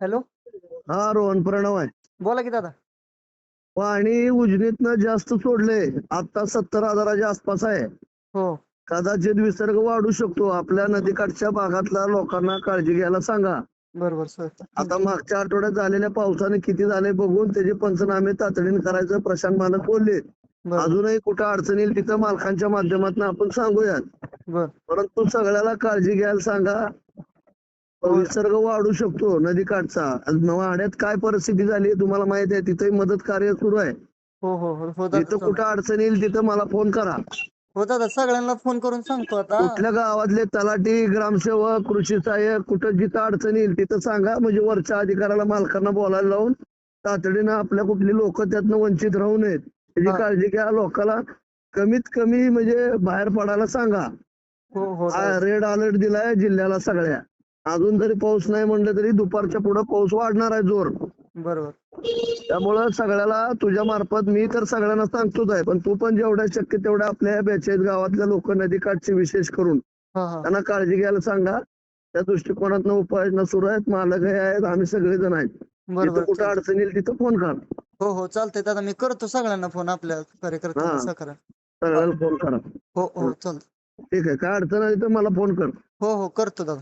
Hello हा रोहन प्रणव आहे. बोला की दादा. पाणी उजनीतनं जास्त सोडले आता सत्तर हजाराच्या आसपास आहे. हो. कदाचित विसर्ग वाढू शकतो. आपल्या नदीकाठच्या भागातल्या लोकांना काळजी घ्यायला सांगा. बरोबर सर. आता मागच्या आठवड्यात झालेल्या पावसाने किती झाले बघून त्याचे पंचनामे तातडीने करायचं प्रशांत मालक बोलले. अजूनही कुठं अडचण येईल तिथं मालकांच्या माध्यमातून आपण सांगूयात. परंतु सगळ्याला काळजी घ्यायला सांगा. विसर्ग वाढू शकतो नदीकाठचा आणि वाड्यात काय परिस्थिती झाली तुम्हाला माहीत आहे तिथे मदत कार्य सुरू आहे. हो हो हो. हो कुठं अडचण येईल तिथं मला फोन करा. हो दादा सगळ्यांना फोन करून सांगतो आता. कुठल्या गावातले तलाठी ग्रामसेवक कृषी सहाय्यक कुठं जिथं अडचण येईल तिथं सांगा. म्हणजे वरच्या अधिकाऱ्याला मालकांना बोलायला लावून तातडीनं आपल्या कुठली लोक त्यातनं वंचित राहू नयेत. त्याची हा. काळजी घ्या लोकांना कमीत कमी म्हणजे बाहेर पडायला सांगा. हो हो. रेड अलर्ट दिलाय जिल्ह्याला सगळ्या. अजून जरी पाऊस नाही म्हणलं तरी दुपारच्या पुढे पाऊस वाढणार आहे जोर. बरोबर. त्यामुळं सगळ्याला तुझ्या मार्फत मी तर सगळ्यांना सांगतोच आहे पण तू पण जेवढ्या शक्य तेवढ्या आपल्या बेचाळीस गावातल्या लोक नदीकाठचे विशेष करून. त्यांना काळजी घ्यायला सांगा. त्या दृष्टिकोनातनं उपाययोजना सुरू आहेत मालक हे आहेत आम्ही सगळेजण आहेत. जिथं बरोबर कुठं. अडचण येईल तिथं फोन करा. हो हो चालतंय. दादा मी करतो सगळ्यांना फोन आपल्या कार्यकर्त्यांना सगळ्याला फोन करा. हो हो. चालतंय. ठीक आहे. काय अडचण आली तर मला फोन कर. हो हो करतो दादा.